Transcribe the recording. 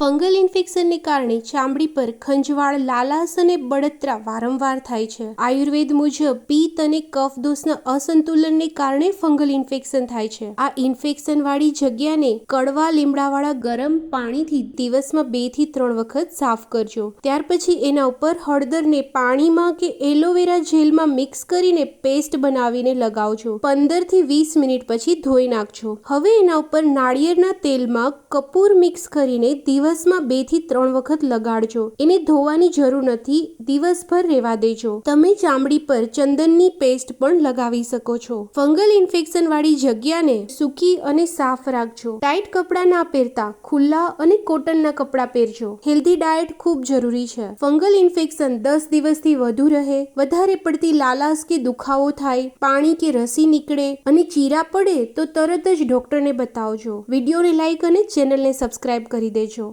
Fungal ઇન્ફેક્શનને કારણે ચામડી પર ખંજવાળ લાલાસ અને બળતરા વારંવાર થાય છે. આયુર્વેદ મુજબ, પિત્ત અને કફ દોષના અસંતુલનને કારણે ફંગલ ઇન્ફેક્શન થાય છે. આ ઇન્ફેક્શન વાળી જગ્યાને કડવા લીમડાવાળા ગરમ પાણીથી દિવસમાં બેથી ત્રણ વખત સાફ કરજો. ત્યાર પછી એના ઉપર હળદરને પાણીમાં કે એલોવેરા જેલમાં મિક્સ કરીને પેસ્ટ બનાવીને લગાવજો. પંદરથી વીસ મિનિટ પછી ધોઈ નાખજો. હવે એના ઉપર નાળિયેરના તેલમાં કપૂર મિક્સ કરીને દિવસમાં બેથી ત્રણ વખત લગાડજો. એને ધોવાની જરૂર નથી, દિવસભર રહેવા દેજો. તમે ચામડી પર ચંદનની પેસ્ટ પણ લગાવી શકો છો. ફંગલ ઇન્ફેક્શન વાળી જગ્યાને સૂકી અને સાફ રાખજો. ટાઈટ કપડાં ના પહેરતા ખુલ્લા અને કોટનના કપડાં પહેરજો. હેલ્ધી ડાયટ ખૂબ જરૂરી છે. ફંગલ ઇન્ફેક્શન દસ દિવસથી વધુ રહે, વધારે પડતી લાલાશ કે દુખાવો થાય, પાણી કે રસી નીકળે અને ચીરા પડે તો તરત જ ડોક્ટરને બતાવજો. વિડીયોને લાઈક અને ચેનલને સબસ્ક્રાઇબ કરી દેજો.